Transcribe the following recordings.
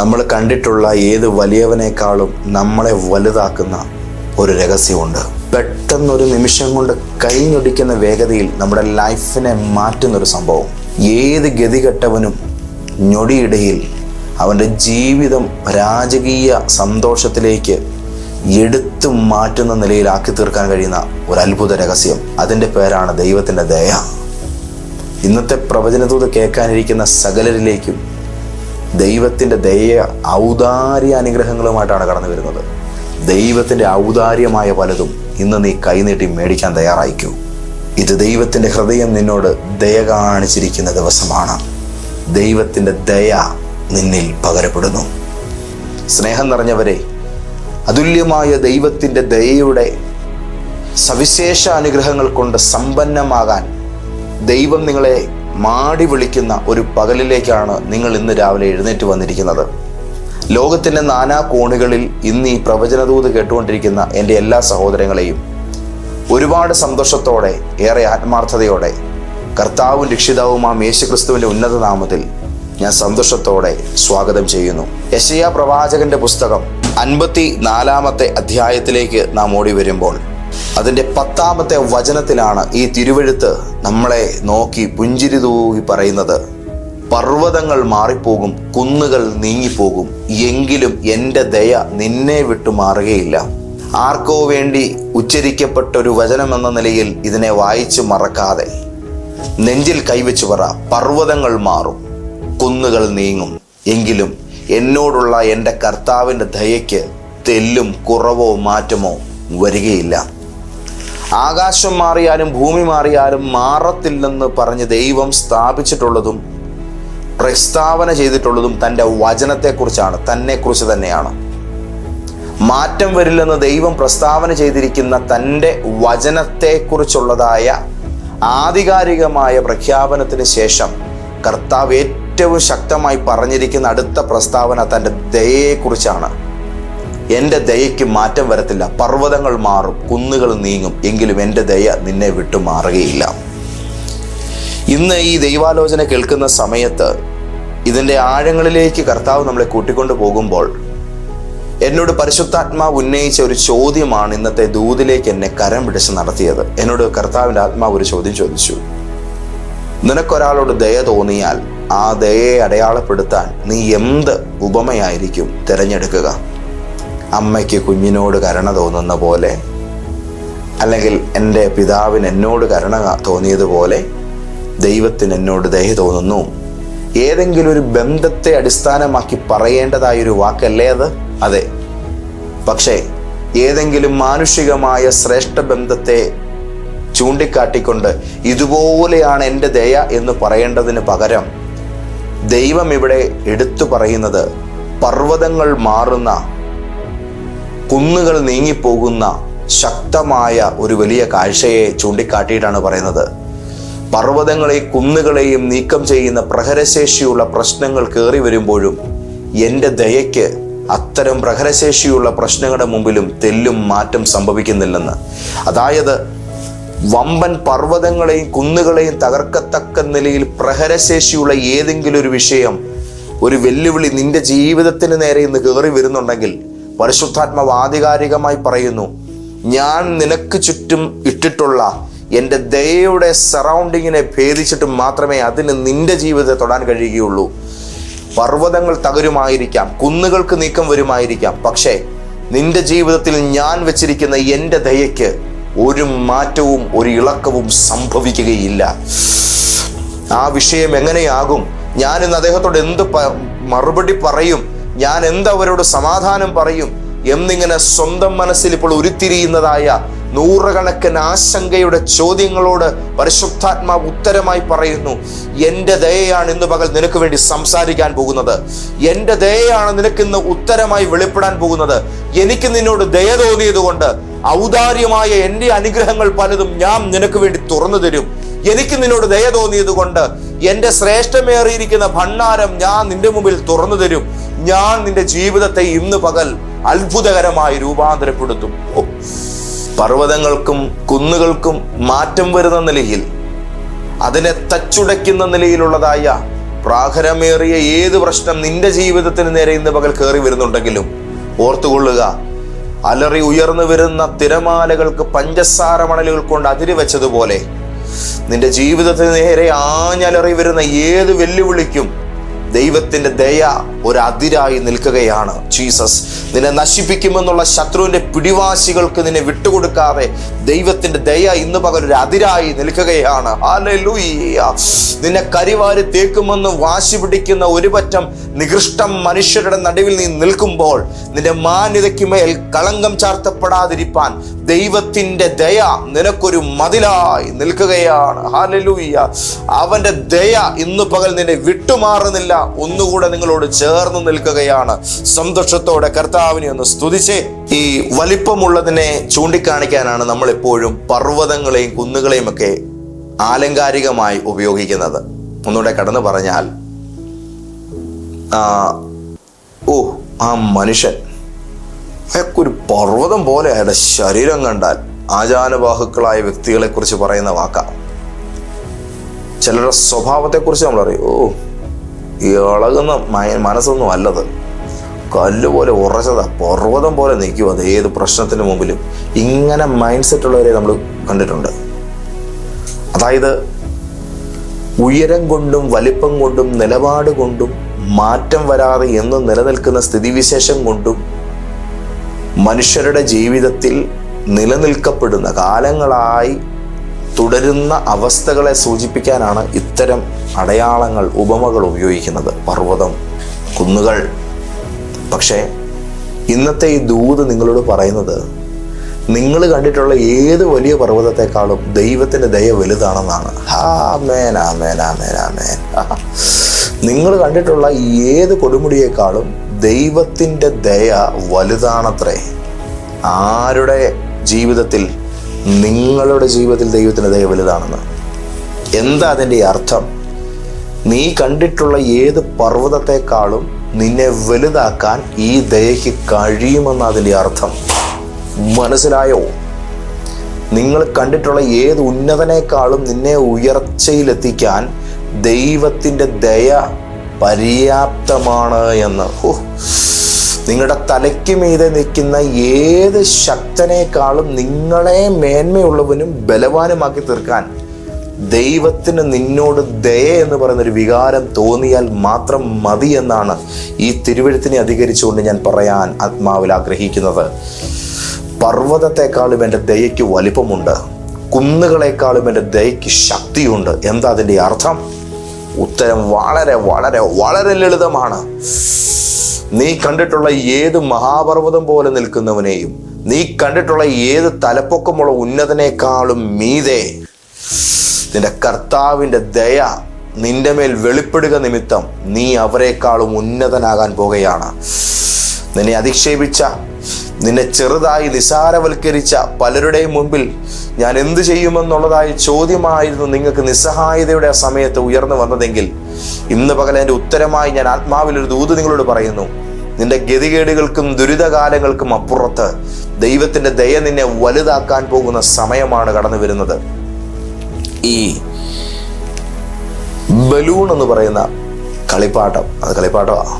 നമ്മൾ കണ്ടിട്ടുള്ള ഏത് വലിയവനേക്കാളും നമ്മളെ വലുതാക്കുന്ന ഒരു രഹസ്യമുണ്ട്. പെട്ടെന്നൊരു നിമിഷം കൊണ്ട് കഴിഞ്ഞൊടിക്കുന്ന വേഗതയിൽ നമ്മുടെ ലൈഫിനെ മാറ്റുന്നൊരു സംഭവം. ഏത് ഗതികെട്ടവനും ഞൊടിയിടയിൽ അവന്റെ ജീവിതം രാജകീയ സന്തോഷത്തിലേക്ക് എടുത്തു മാറ്റുന്ന നിലയിലാക്കി തീർക്കാൻ കഴിയുന്ന ഒരു അത്ഭുത രഹസ്യം. അതിന്റെ പേരാണ് ദൈവത്തിന്റെ ദയ. ഇന്നത്തെ പ്രവചനതൂത് കേൾക്കാനിരിക്കുന്ന സകലരിലേക്കും ദൈവത്തിന്റെ ദയ ഔദാര്യ അനുഗ്രഹങ്ങളുമായിട്ടാണ് കടന്നു വരുന്നത്. ദൈവത്തിന്റെ ഔദാര്യമായ പലതും ഇന്ന് നീ കൈനീട്ടി മേടിക്കാൻ തയ്യാറായിക്കൂ. ഇത് ദൈവത്തിന്റെ ഹൃദയം നിന്നോട് ദയ കാണിച്ചിരിക്കുന്ന ദിവസമാണ്. ദൈവത്തിന്റെ ദയ നിന്നിൽ പകരപ്പെടുന്നു. സ്നേഹം നിറഞ്ഞവരെ അതുല്യമായ ദൈവത്തിന്റെ ദയയുടെ സവിശേഷ അനുഗ്രഹങ്ങൾ കൊണ്ട് സമ്പന്നമാകാൻ ദൈവം നിങ്ങളെ മാടി വിളിക്കുന്ന ഒരു പകലിലേക്കാണ് നിങ്ങൾ ഇന്ന് രാവിലെ എഴുന്നേറ്റ് വന്നിരിക്കുന്നത്. ലോകത്തിന്റെ നാനാ കോണുകളിൽ ഇന്ന് ഈ പ്രവചനദൂത് കേട്ടുകൊണ്ടിരിക്കുന്ന എന്റെ എല്ലാ സഹോദരങ്ങളെയും ഒരുപാട് സന്തോഷത്തോടെ ഏറെ ആത്മാർത്ഥതയോടെ കർത്താവും രക്ഷിതാവുമാം യേശുക്രിസ്തുവിന്റെ ഉന്നത നാമത്തിൽ ഞാൻ സന്തോഷത്തോടെ സ്വാഗതം ചെയ്യുന്നു. യശയ പ്രവാചകന്റെ പുസ്തകം അൻപത്തി നാലാമത്തെ അധ്യായത്തിലേക്ക് നാം ഓടി വരുമ്പോൾ അതിന്റെ പത്താമത്തെ വചനത്തിലാണ് ഈ തിരുവഴുത്ത് നമ്മളെ നോക്കി പുഞ്ചിരി തൂകി പറയുന്നത്. പർവതങ്ങൾ മാറിപ്പോകും കുന്നുകൾ നീങ്ങിപ്പോകും. എങ്കിലും എന്റെ ദയ നിന്നെ വിട്ടു മാറുകയില്ല. ആർക്കോ വേണ്ടി ഉച്ചരിക്കപ്പെട്ട ഒരു വചനം എന്ന നിലയിൽ ഇതിനെ വായിച്ചു മറക്കാതെ. നെഞ്ചിൽ കൈവച്ചു പറ പർവതങ്ങൾ മാറും കുന്നുകൾ നീങ്ങും. എങ്കിലും എന്നോടുള്ള എന്റെ കർത്താവിന്റെ ദയയ്ക്ക് തെല്ലും കുറവോ മാറ്റമോ വരികയില്ല. ആകാശം മാറിയാലും ഭൂമി മാറിയാലും മാറത്തില്ലെന്ന് പറഞ്ഞ് ദൈവം സ്ഥാപിച്ചിട്ടുള്ളതും പ്രസ്താവന ചെയ്തിട്ടുള്ളതും തന്റെ വചനത്തെക്കുറിച്ചാണ് തന്നെക്കുറിച്ച് തന്നെയാണ്. മാറ്റം വരില്ലെന്ന് ദൈവം പ്രസ്താവന ചെയ്തിരിക്കുന്ന തന്റെ വചനത്തെക്കുറിച്ചുള്ളതായ ആധികാരികമായ പ്രഖ്യാപനത്തിന് ശേഷം കർത്താവ് ഏറ്റവും ശക്തമായി പറഞ്ഞിരിക്കുന്ന അടുത്ത പ്രസ്താവന തന്റെ ദയയെക്കുറിച്ചാണ്. എന്റെ ദയയ്ക്ക് മാറ്റം വരത്തില്ല. പർവതങ്ങൾ മാറും കുന്നുകൾ നീങ്ങും. എങ്കിലും എന്റെ ദയ നിന്നെ വിട്ടു മാറുകയില്ല. ഇന്ന് ഈ ദൈവാലോചന കേൾക്കുന്ന സമയത്ത് ഇതിന്റെ ആഴങ്ങളിലേക്ക് കർത്താവ് നമ്മളെ കൂട്ടിക്കൊണ്ടു പോകുമ്പോൾ എന്നോട് പരിശുദ്ധാത്മാവ് ഉന്നയിച്ച ഒരു ചോദ്യമാണ് ഇന്നത്തെ ദൂതിലേക്ക് എന്നെ കരം പിടിച്ച് നടത്തിയത്. എന്നോട് കർത്താവിന്റെ ആത്മാവ് ഒരു ചോദ്യം ചോദിച്ചു. നിനക്കൊരാളോട് ദയ തോന്നിയാൽ ആ ദയയെ അടയാളപ്പെടുത്താൻ നീ എന്ത് ഉപമയായിരിക്കും തിരഞ്ഞെടുക്കുക? അമ്മയ്ക്ക് കുഞ്ഞിനോട് കരുണ തോന്നുന്ന പോലെ അല്ലെങ്കിൽ എന്റെ പിതാവിന് എന്നോട് കരുണ തോന്നിയതുപോലെ ദൈവത്തിന് എന്നോട് ദയ തോന്നുന്നു. ഏതെങ്കിലും ഒരു ബന്ധത്തെ അടിസ്ഥാനമാക്കി പറയേണ്ടതായ ഒരു വാക്കല്ലേ അത്? അതെ. പക്ഷേ ഏതെങ്കിലും മാനുഷികമായ ശ്രേഷ്ഠ ബന്ധത്തെ ചൂണ്ടിക്കാട്ടിക്കൊണ്ട് ഇതുപോലെയാണ് എന്റെ ദയ എന്ന് പറയേണ്ടതിന് പകരം ദൈവം ഇവിടെ എടുത്തു പറയുന്നത് പർവതങ്ങൾ മാറുന്ന കുന്നുകൾ നീങ്ങിപ്പോകുന്ന ശക്തമായ ഒരു വലിയ കാഴ്ചയെ ചൂണ്ടിക്കാട്ടിയിട്ടാണ് പറയുന്നത്. പർവതങ്ങളെയും കുന്നുകളെയും നീക്കം ചെയ്യുന്ന പ്രഹരശേഷിയുള്ള പ്രശ്നങ്ങൾ കയറി വരുമ്പോഴും എന്റെ ദയയ്ക്ക് അത്തരം പ്രഹരശേഷിയുള്ള പ്രശ്നങ്ങളുടെ മുമ്പിലും തെല്ലും മാറ്റം സംഭവിക്കുന്നില്ലെന്ന്. അതായത് വമ്പൻ പർവതങ്ങളെയും കുന്നുകളെയും തകർക്കത്തക്ക നിലയിൽ പ്രഹരശേഷിയുള്ള ഏതെങ്കിലും ഒരു വിഷയം ഒരു വെല്ലുവിളി നിന്റെ ജീവിതത്തിന് നേരെ ഇന്ന് കയറി വരുന്നുണ്ടെങ്കിൽ പരിശുദ്ധാത്മാവ് ആധികാരികമായി പറയുന്നു ഞാൻ നിനക്ക് ചുറ്റും ഇട്ടിട്ടുള്ള എന്റെ ദയയുടെ സറൗണ്ടിങ്ങിനെ ഭേദിച്ചിട്ട് മാത്രമേ അതിന് നിന്റെ ജീവിതത്തെ തൊടാൻ കഴിയുകയുള്ളൂ. പർവതങ്ങൾ തകരുമായിരിക്കാം കുന്നുകൾക്ക് നീക്കം വരുമായിരിക്കാം പക്ഷേ നിന്റെ ജീവിതത്തിൽ ഞാൻ വെച്ചിരിക്കുന്ന എന്റെ ദയയ്ക്ക് ഒരു മാറ്റവും ഒരു ഇളക്കവും സംഭവിക്കുകയില്ല. ആ വിഷയം എങ്ങനെയാകും? ഞാൻ അദ്ദേഹത്തോട് എന്ത് മറുപടി പറയും? ഞാൻ എന്തവരോട് സമാധാനം പറയും എന്നിങ്ങനെ സ്വന്തം മനസ്സിൽ ഇപ്പോൾ ഉരുത്തിരിയുന്നതായ നൂറുകണക്കിന് ആശങ്കയുടെ ചോദ്യങ്ങളോട് പരിശുദ്ധാത്മാവ് ഉത്തരമായി പറയുന്നു എന്റെ ദയയാണ് ഇന്ന് പകൽ നിനക്ക് വേണ്ടി സംസാരിക്കാൻ പോകുന്നത്. എന്റെ ദയയാണ് നിനക്ക് ഇന്ന് ഉത്തരമായി വെളിപ്പെടാൻ പോകുന്നത്. എനിക്ക് നിന്നോട് ദയ തോന്നിയതുകൊണ്ട് ഔദാര്യമായ എന്റെ അനുഗ്രഹങ്ങൾ പലതും ഞാൻ നിനക്ക് വേണ്ടി തുറന്നു തരും. എനിക്ക് നിന്നോട് ദയ തോന്നിയതുകൊണ്ട് എന്റെ ശ്രേഷ്ഠമേറിയിരിക്കുന്ന ഭണ്ണാരം ഞാൻ നിന്റെ മുമ്പിൽ തുറന്നു തരും. ഞാൻ നിന്റെ ജീവിതത്തെ ഇന്ന് പകൽ അത്ഭുതകരമായി രൂപാന്തരപ്പെടുത്തും. പർവതങ്ങൾക്കും കുന്നുകൾക്കും മാറ്റം വരുന്ന നിലയിൽ അതിനെ തച്ചുടയ്ക്കുന്ന നിലയിലുള്ളതായ പ്രാഹരമേറിയ ഏത് പ്രശ്നം നിന്റെ ജീവിതത്തിന് നേരെ ഇന്ന് പകൽ കയറി വരുന്നുണ്ടെങ്കിലും ഓർത്തുകൊള്ളുക അലറി ഉയർന്നു വരുന്ന തിരമാലകൾക്ക് പഞ്ചസാര മണലുകൾ കൊണ്ട് അതിരി വെച്ചതുപോലെ നിന്റെ ജീവിതത്തിന് നേരെ ആഞ്ഞലറി വരുന്ന ഏത് വെല്ലുവിളിക്കും ദൈവത്തിന്റെ ദയ ഒരതിരായി നിൽക്കുകയാണ് ജീസസ് നിന്നെ നശിപ്പിക്കുമെന്നുള്ള ശത്രുവിന്റെ പിടിവാശികൾക്ക് നിന്നെ വിട്ടുകൊടുക്കാതെ ദൈവത്തിന്റെ ദയ ഇന്ന് പകൽ ഒരു അതിരായി നിൽക്കുകയാണ്. നിന്നെ കരിവാരി തേക്കുമെന്ന് വാശി പിടിക്കുന്ന ഒരു പറ്റം നികൃഷ്ടം മനുഷ്യരുടെ നടുവിൽ നീ നിൽക്കുമ്പോൾ നിന്റെ മാന്യതയ്ക്ക് മേൽ കളങ്കം ചാർത്തപ്പെടാതിരിപ്പാൻ ദൈവത്തിന്റെ ദയ നിനക്കൊരു മതിലായി നിൽക്കുകയാണ്. ഹാലലൂയ്യ അവന്റെ ദയ ഇന്ന് പകൽ നിന്നെ വിട്ടുമാറുന്നില്ല. ഒന്നുകൂടെ നിങ്ങളോട് ചേർന്ന് നിൽക്കുകയാണ്. സന്തോഷത്തോടെ കർത്താവിനെ ഒന്ന് സ്തുതിച്ച് ഈ വലിപ്പമുള്ളതിനെ ചൂണ്ടിക്കാണിക്കാനാണ് നമ്മൾ എപ്പോഴും പർവതങ്ങളെയും കുന്നുകളെയും ഒക്കെ ആലങ്കാരികമായി ഉപയോഗിക്കുന്നത്. ഒന്നുകൂടെ കടന്നു പറഞ്ഞാൽ ഓ ആ മനുഷ്യൻ അയാൾക്കൊരു പർവതം പോലെ അയാളുടെ ശരീരം കണ്ടാൽ ആചാരബാഹുക്കളായ വ്യക്തികളെ കുറിച്ച് പറയുന്ന വാക്ക. ചിലരുടെ സ്വഭാവത്തെക്കുറിച്ച് നമ്മൾ അറിയും ഓ ഇളകുന്ന മനസ്സൊന്നും അല്ലത്. കല്ല് പോലെ ഉറച്ചതാ പർവതം പോലെ നിൽക്കും അത് ഏത് പ്രശ്നത്തിന് മുമ്പിലും. ഇങ്ങനെ മൈൻഡ് സെറ്റ് ഉള്ളവരെ നമ്മൾ കണ്ടിട്ടുണ്ട്. അതായത് ഉയരം കൊണ്ടും വലിപ്പം കൊണ്ടും നിലപാട് കൊണ്ടും മാറ്റം വരാതെ എന്നും നിലനിൽക്കുന്ന സ്ഥിതിവിശേഷം കൊണ്ടും മനുഷ്യരുടെ ജീവിതത്തിൽ നിലനിൽക്കപ്പെടുന്ന കാലങ്ങളായി തുടരുന്ന അവസ്ഥകളെ സൂചിപ്പിക്കാനാണ് ഇത്തരം അടയാളങ്ങൾ ഉപമകൾ ഉപയോഗിക്കുന്നത്. പർവതം കുന്നുകൾ. പക്ഷേ ഇന്നത്തെ ഈ ദൂത് നിങ്ങളോട് പറയുന്നത് നിങ്ങൾ കണ്ടിട്ടുള്ള ഏത് വലിയ പർവതത്തെക്കാളും ദൈവത്തിന്റെ ദയ വലുതാണെന്നാണ്. ഹാ ആമേൻ ആമേൻ ആമേൻ ആമേൻ. നിങ്ങൾ കണ്ടിട്ടുള്ള ഏത് കൊടുമുടിയേക്കാളും ദൈവത്തിന്റെ ദയ വലുതാണത്രേ. ആരുടെ ജീവിതത്തിൽ നിങ്ങളുടെ ജീവിതത്തിൽ ദൈവത്തിന്റെ ദയ വലുതാണെന്ന്? എന്താ അതിന്റെ അർത്ഥം? നീ കണ്ടിട്ടുള്ള ഏത് പർവതത്തെക്കാളും നിന്നെ വലുതാക്കാൻ ഈ ദയയ്ക്ക് കഴിയുമെന്ന അതിന്റെ അർത്ഥം. മനസ്സിലായോ? നിങ്ങൾ കണ്ടിട്ടുള്ള ഏത് ഉന്നതനേക്കാളും നിന്നെ ഉയർച്ചയിലെത്തിക്കാൻ ദൈവത്തിന്റെ ദയ പര്യാപ്തമാണ് എന്ന്. ഓ നിങ്ങളുടെ തലയ്ക്ക് മീതെ നിൽക്കുന്ന ഏത് ശക്തനേക്കാളും നിങ്ങളെ മേന്മയുള്ളവനും ബലവാനുമാക്കി തീർക്കാൻ ദൈവത്തിന് നിന്നോട് ദയ എന്ന് പറയുന്നൊരു വികാരം തോന്നിയാൽ മാത്രം മതി എന്നാണ് ഈ തിരുവഴുത്തിനെ അധികരിച്ചുകൊണ്ട് ഞാൻ പറയാൻ ആത്മാവിൽ ആഗ്രഹിക്കുന്നത്. പർവതത്തെക്കാളും എന്റെ ദയയ്ക്ക് വലിപ്പമുണ്ട്. കുന്നുകളെക്കാളും എന്റെ ദയയ്ക്ക് ശക്തിയുണ്ട്. എന്താ അതിന്റെ അർത്ഥം? ഉത്തരം വളരെ വളരെ വളരെ ലളിതമാണ്. നീ കണ്ടിട്ടുള്ള ഏത് മഹാപർവതം പോലെ നിൽക്കുന്നവനെയും നീ കണ്ടിട്ടുള്ള ഏത് തലപ്പൊക്കമുള്ള ഉന്നതനേക്കാളും മീതെ നിന്റെ കർത്താവിന്റെ ദയ നിന്റെ മേൽ വെളിപ്പെടുക നിമിത്തം നീ അവരെക്കാളും ഉന്നതനാകാൻ പോകുകയാണ്. നിന്നെ അധിക്ഷേപിച്ച നിന്നെ ചെറുതായി നിസാരവൽക്കരിച്ച പലരുടെയും മുമ്പിൽ ഞാൻ എന്ത് ചെയ്യുമെന്നുള്ളതായ ചോദ്യമായിരുന്നു നിങ്ങൾക്ക് നിസ്സഹായതയുടെ ആ സമയത്ത് ഉയർന്നു വന്നതെങ്കിൽ. ഇന്ന് പകൽ എന്റെ ഉത്തരമായി ഞാൻ ആത്മാവിൽ ഒരു ദൂത് നിങ്ങളോട് പറയുന്നു. നിന്റെ ഗതികേടുകൾക്കും ദുരിതകാലങ്ങൾക്കും അപ്പുറത്ത് ദൈവത്തിന്റെ ദയ നിന്നെ വലുതാക്കാൻ പോകുന്ന സമയമാണ് കടന്നു വരുന്നത്. ഈ ബലൂൺ എന്ന് പറയുന്ന കളിപ്പാട്ടം അത് കളിപ്പാട്ടമാണ്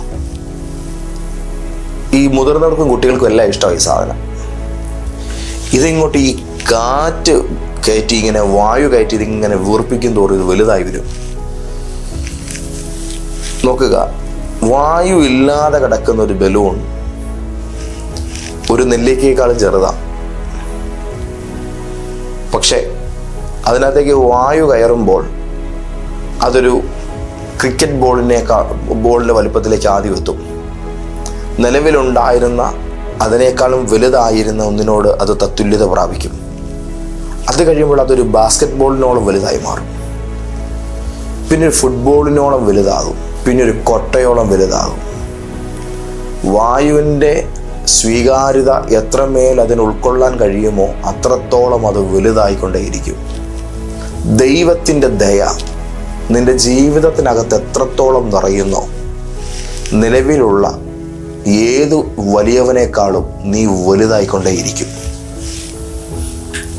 ഈ മുതിർന്നവർക്കും കുട്ടികൾക്കും എല്ലാം ഇഷ്ടമായി സാധനം. ഇതിങ്ങോട്ട് ഈ കാറ്റ് കയറ്റി ഇങ്ങനെ വായു കയറ്റി ഇതിങ്ങനെ വീർപ്പിക്കും തോറും ഇത് വലുതായി വരും. നോക്കുക വായു ഇല്ലാതെ കിടക്കുന്ന ഒരു ബലൂൺ ഒരു നെല്ലിക്കയേക്കാളും ചെറുതാണ് പക്ഷേ അതിനകത്തേക്ക് വായു കയറുമ്പോൾ അതൊരു ക്രിക്കറ്റ് ബോളിനേക്കാൾ ബോളിന്റെ വലുപ്പത്തിലേക്ക് ആദ്യം എത്തും. നിലവിലുണ്ടായിരുന്ന അതിനേക്കാളും വലുതായിരുന്ന ഒന്നിനോട് അത് തത്തുല്യത പ്രാപിക്കും. അത് കഴിയുമ്പോൾ അതൊരു ബാസ്കറ്റ് ബോളിനോളം വലുതായി മാറും. പിന്നെ ഒരു ഫുട്ബോളിനോളം വലുതാകും. പിന്നെ ഒരു കൊട്ടയോളം വലുതാകും. വായുവിന്റെ സ്വീകാര്യത എത്രമേൽ അതിന് ഉൾക്കൊള്ളാൻ കഴിയുമോ അത്രത്തോളം അത് വലുതായിക്കൊണ്ടേയിരിക്കും. ദൈവത്തിന്റെ ദയ നിന്റെ ജീവിതത്തിനകത്ത് എത്രത്തോളം നിറയുന്നോ നിലവിലുള്ള ഏതു വലിയവനേക്കാളും നീ വലുതായിക്കൊണ്ടേയിരിക്കും.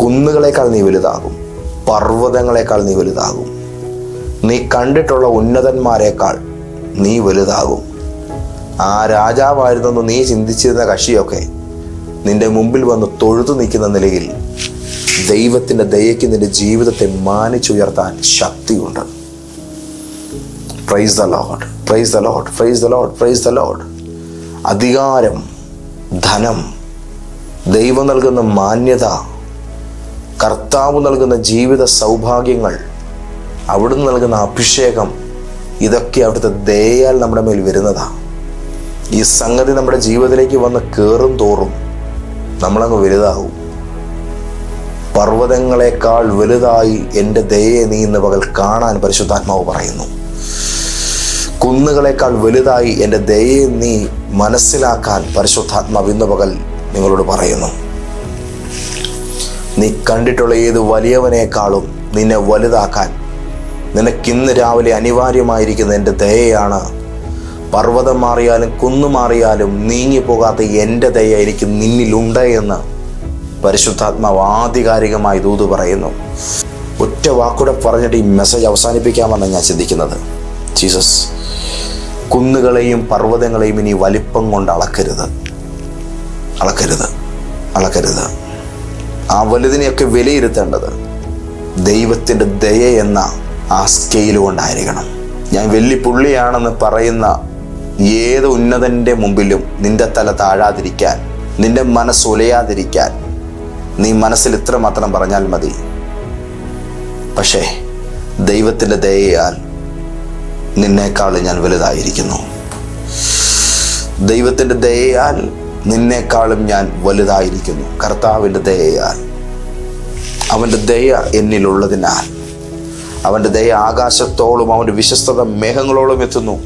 കുന്നുകളേക്കാൾ നീ വലുതാകും പർവതങ്ങളെക്കാൾ നീ വലുതാകും. നീ കണ്ടിട്ടുള്ള ഉന്നതന്മാരെക്കാൾ നീ വലുതാകും. ആ രാജാവായിരുന്നെന്ന് നീ ചിന്തിച്ചിരുന്ന കക്ഷിയൊക്കെ നിന്റെ മുമ്പിൽ വന്ന് തൊഴുതു നിൽക്കുന്ന നിലയിൽ ദൈവത്തിന്റെ ദയയ്ക്ക് നിന്റെ ജീവിതത്തെ മാനിച്ചുയർത്താൻ ശക്തിയുണ്ട്. Praise the lord praise the lord praise the lord praise the lord അധികാരം ധനം ദൈവം നൽകുന്ന മാന്യത കർത്താവ് നൽകുന്ന ജീവിത സൗഭാഗ്യങ്ങൾ അവിടുന്ന് നൽകുന്ന അഭിഷേകം ഇതൊക്കെ അവിടുത്തെ ദയാൽ നമ്മുടെ മേൽ വരുന്നതാണ് ഈ സംഗതി നമ്മുടെ ജീവിതത്തിലേക്ക് വന്ന് കയറും തോറും നമ്മളങ്ങ് വലുതാവും. പർവതങ്ങളെക്കാൾ വലുതായി എന്റെ ദയയെ നീ ഇന്ന് പകൽ കാണാൻ പരിശുദ്ധാത്മാവ് പറയുന്നു. കുന്നുകളെക്കാൾ വലുതായി എന്റെ ദയയെ നീ മനസ്സിലാക്കാൻ പരിശുദ്ധാത്മാവ് ഇന്ന് പകൽ നിങ്ങളോട് പറയുന്നു. നീ കണ്ടിട്ടുള്ള ഏത് വലിയവനേക്കാളും നിന്നെ വലുതാക്കാൻ നിനക്കിന്ന് രാവിലെ അനിവാര്യമായിരിക്കുന്ന എന്റെ ദയയാണ്. പർവതം മാറിയാലും കുന്നു മാറിയാലും നീങ്ങിപ്പോകാത്ത എന്റെ ദയ എനിക്ക് നിന്നിലുണ്ട് എന്ന് പരിശുദ്ധാത്മാവ് ആധികാരികമായി ദൂത് പറയുന്നു. ഒറ്റ വാക്കൂടെ പറഞ്ഞിട്ട് ഈ മെസ്സേജ് അവസാനിപ്പിക്കാമെന്ന് ഞാൻ ചിന്തിക്കുന്നത്. ജീസസ് കുന്നുകളെയും പർവതങ്ങളെയും ഇനി വലിപ്പം കൊണ്ട് അളക്കരുത്. അളക്കരുത്. അളക്കരുത്. ആ വലുതിനെയൊക്കെ വിലയിരുത്തേണ്ടത് ദൈവത്തിന്റെ ദയ എന്ന ആ സ്കെയിൽ കൊണ്ടായിരിക്കണം. ഞാൻ വലിയ പുള്ളിയാണെന്ന് പറയുന്ന ഏത് ഉന്നതന്റെ മുമ്പിലും നിന്റെ തല താഴാതിരിക്കാൻ നിന്റെ മനസ്സ് ഉലയാതിരിക്കാൻ നീ മനസ്സിൽ ഇത്ര മാത്രം പറഞ്ഞാൽ മതി. പക്ഷേ ദൈവത്തിന്റെ ദയയാൽ നിന്നേക്കാൾ ഞാൻ വലുതായിരിക്കുന്നു. ദൈവത്തിന്റെ ദയയാൽ നിന്നേക്കാളും ഞാൻ വലുതായിരിക്കുന്നു. കർത്താവിന്റെ ദയയാൽ. അവന്റെ ദയ എന്നിലുള്ളതിനാൽ. അവന്റെ ദയ ആകാശത്തോളം അവന്റെ വിശ്വസ്തത മേഘങ്ങളോളം എത്തുന്നു.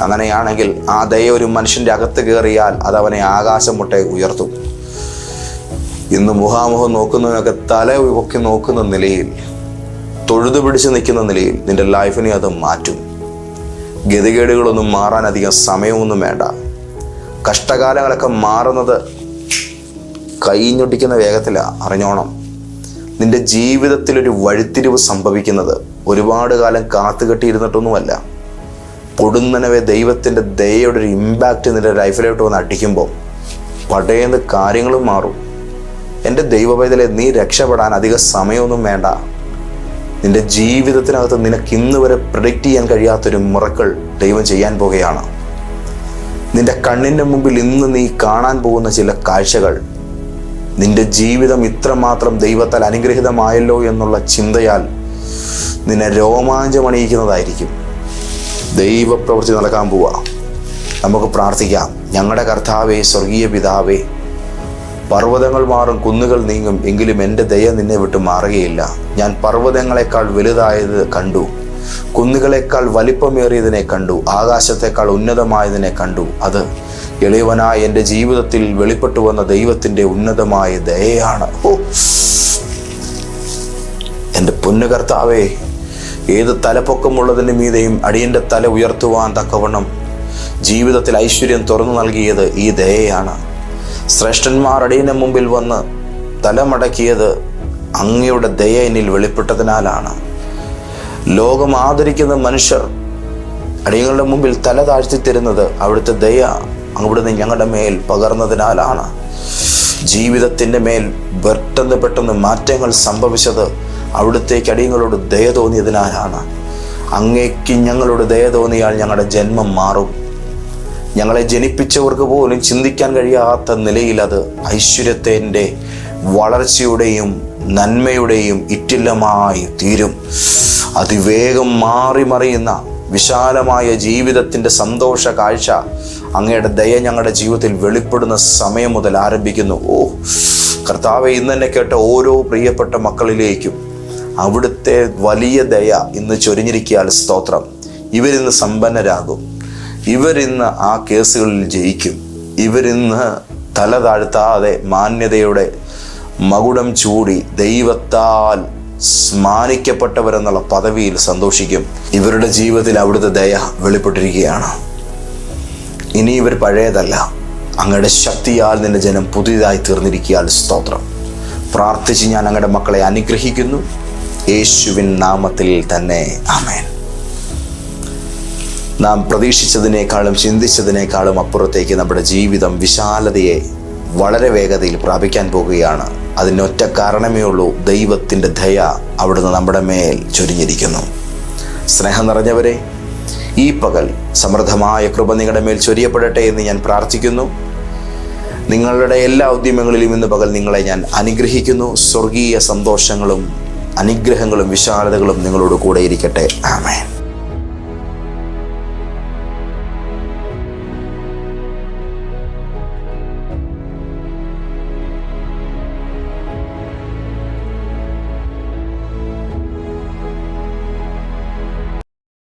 അങ്ങനെയാണെങ്കിൽ ആ ദയ ഒരു മനുഷ്യന്റെ അകത്ത് കയറിയാൽ അത് അവനെ ആകാശം മുട്ടെ ഉയർത്തും. ഇന്ന് മുഖാമുഖം നോക്കുന്നതിനൊക്കെ തല പൊക്കി നോക്കുന്ന നിലയിൽ തൊഴുതു പിടിച്ച് നിൽക്കുന്ന നിലയിൽ നിന്റെ ലൈഫിനെ അത് മാറ്റും. ഗതികേടുകളൊന്നും മാറാൻ അധികം സമയമൊന്നും വേണ്ട. കഷ്ടകാലങ്ങളൊക്കെ മാറുന്നത് കൈഞ്ഞൊട്ടിക്കുന്ന വേഗത്തിലാണ് അറിഞ്ഞോണം. നിന്റെ ജീവിതത്തിൽ ഒരു വഴിത്തിരിവ് സംഭവിക്കുന്നത് ഒരുപാട് കാലം കാത്തുകെട്ടിയിരുന്നിട്ടൊന്നുമല്ല പൊടുന്നനവെ ദൈവത്തിന്റെ ദയയുടെ ഒരു ഇമ്പാക്റ്റ് നിന്റെ ലൈഫിലോട്ട് വന്ന് അടിക്കുമ്പോൾ പടയുന്ന കാര്യങ്ങളും മാറും. എന്റെ ദൈവപൈതലെ നീ രക്ഷപ്പെടാൻ അധിക സമയമൊന്നും വേണ്ട. നിന്റെ ജീവിതത്തിനകത്ത് നിനക്ക് ഇന്ന് വരെ പ്രൊഡിക്റ്റ് ചെയ്യാൻ കഴിയാത്തൊരു മുറക്കൾ ദൈവം ചെയ്യാൻ പോകുകയാണ്. നിന്റെ കണ്ണിന്റെ മുമ്പിൽ ഇന്ന് നീ കാണാൻ പോകുന്ന ചില കാഴ്ചകൾ. നിന്റെ ജീവിതം ഇത്രമാത്രം ദൈവത്താൽ അനുഗ്രഹിതമായല്ലോ എന്നുള്ള ചിന്തയാൽ നിന്നെ രോമാഞ്ചമണിയിക്കുന്നതായിരിക്കും ദൈവപ്രവൃത്തി നടക്കാൻ പോവാ. നമുക്ക് പ്രാർത്ഥിക്കാം. ഞങ്ങളുടെ കർത്താവേ സ്വർഗീയ പിതാവേ പർവതങ്ങൾ മാറും കുന്നുകൾ നീങ്ങും എങ്കിലും എന്റെ ദയ നിന്നെ വിട്ട് മാറുകയില്ല. ഞാൻ പർവതങ്ങളെക്കാൾ വലുതായത് കണ്ടു. കുന്നുകളെക്കാൾ വലിപ്പമേറിയതിനെ കണ്ടു ആകാശത്തെക്കാൾ ഉന്നതമായതിനെ കണ്ടു. അത് എളിയവനായ എന്റെ ജീവിതത്തിൽ വെളിപ്പെട്ടു വന്ന ദൈവത്തിന്റെ ഉന്നതമായ ദയയാണ്. ഓ എന്റെ പൊന്നുകർത്താവേ ഏത് തലപ്പൊക്കമുള്ളതിന്റെ മീതെയും അടിയന്റെ തല ഉയർത്തുവാൻ തക്കവണ്ണം ജീവിതത്തിൽ ഐശ്വര്യം തുറന്നു നൽകിയത് ഈ ദയയാണ്. ശ്രേഷ്ഠന്മാർ അടിയന്റെ മുമ്പിൽ വന്ന് തലമടക്കിയത് അങ്ങയുടെ ദയ എന്നിൽ വെളിപ്പെട്ടതിനാലാണ്. ലോകം ആദരിക്കുന്ന മനുഷ്യർ അടിയങ്ങളുടെ മുമ്പിൽ തല താഴ്ത്തി തരുന്നത് അവിടുത്തെ ദയ അവിടുന്ന് ഞങ്ങളുടെ മേൽ പകർന്നതിനാലാണ്. ജീവിതത്തിന്റെ മേൽ പെട്ടെന്ന് പെട്ടെന്ന് മാറ്റങ്ങൾ സംഭവിച്ചത് അവിടുത്തേക്ക് അടിയങ്ങളോട് ദയ തോന്നിയതിനാലാണ്. അങ്ങേക്ക് ഞങ്ങളോട് ദയ തോന്നിയാൽ ഞങ്ങളുടെ ജന്മം മാറും. ഞങ്ങളെ ജനിപ്പിച്ചവർക്ക് പോലും ചിന്തിക്കാൻ കഴിയാത്ത നിലയിൽ അത് ഐശ്വര്യത്തിന്റെ വളർച്ചയുടെയും നന്മയുടെയും ഇറ്റില്ലമായി തീരും. അതിവേഗം മാറി മറിയുന്ന വിശാലമായ ജീവിതത്തിന്റെ സന്തോഷ കാഴ്ച അങ്ങയുടെ ദയ ഞങ്ങളുടെ ജീവിതത്തിൽ വെളിപ്പെടുന്ന സമയം മുതൽ ആരംഭിക്കുന്നു. ഓ കർത്താവ് ഇന്ന് തന്നെ കേട്ട ഓരോ പ്രിയപ്പെട്ട മക്കളിലേക്കും അവിടുത്തെ വലിയ ദയ ഇന്ന് ചൊരിഞ്ഞിരിക്കിയാൽ സ്തോത്രം. ഇവരിന്ന് സമ്പന്നരാകും. ഇവരിന്ന് ആ കേസുകളിൽ ജയിക്കും. ഇവരിന്ന് തല താഴ്ത്താതെ മാന്യതയുടെ മകുടം ചൂടി ദൈവത്താൽ സ്മാനിക്കപ്പെട്ടവരെന്നുള്ള പദവിയിൽ സന്തോഷിക്കും. ഇവരുടെ ജീവിതത്തിൽ അവിടുത്തെ ദയ വെളിപ്പെട്ടിരിക്കുകയാണ്. ഇനി ഇവർ പഴയതല്ല. അങ്ങയുടെ ശക്തിയാൽ നിന്റെ ജനം പുതിയതായി തീർന്നിരിക്കിയാൽ സ്തോത്രം. പ്രാർത്ഥിച്ച് ഞാൻ അങ്ങയുടെ മക്കളെ അനുഗ്രഹിക്കുന്നു. യേശുവിൻ നാമത്തിൽ തന്നെ ആമേൻ. നാം പ്രതീക്ഷിച്ചതിനേക്കാളും ചിന്തിച്ചതിനേക്കാളും അപ്പുറത്തേക്ക് നമ്മുടെ ജീവിതം വിശാലതയെ വളരെ വേഗതയിൽ പ്രാപിക്കാൻ പോകുകയാണ്. അതിനൊറ്റ കാരണമേ ഉള്ളൂ ദൈവത്തിന്റെ ദയ അവിടുന്ന് നമ്മുടെ മേൽ ചൊരിഞ്ഞിരിക്കുന്നു. സ്നേഹം നിറഞ്ഞവരെ ഈ പകൽ സമൃദ്ധമായ കൃപ നിങ്ങളുടെ മേൽ ചൊരിയപ്പെടട്ടെ എന്ന് ഞാൻ പ്രാർത്ഥിക്കുന്നു. നിങ്ങളുടെ എല്ലാ ഉദ്യമങ്ങളിലും ഇന്ന് പകൽ നിങ്ങളെ ഞാൻ അനുഗ്രഹിക്കുന്നു. സ്വർഗീയ സന്തോഷങ്ങളും അനുഗ്രഹങ്ങളും വിശാലതകളും നിങ്ങളോട് കൂടെ ഇരിക്കട്ടെ. ആമേൻ.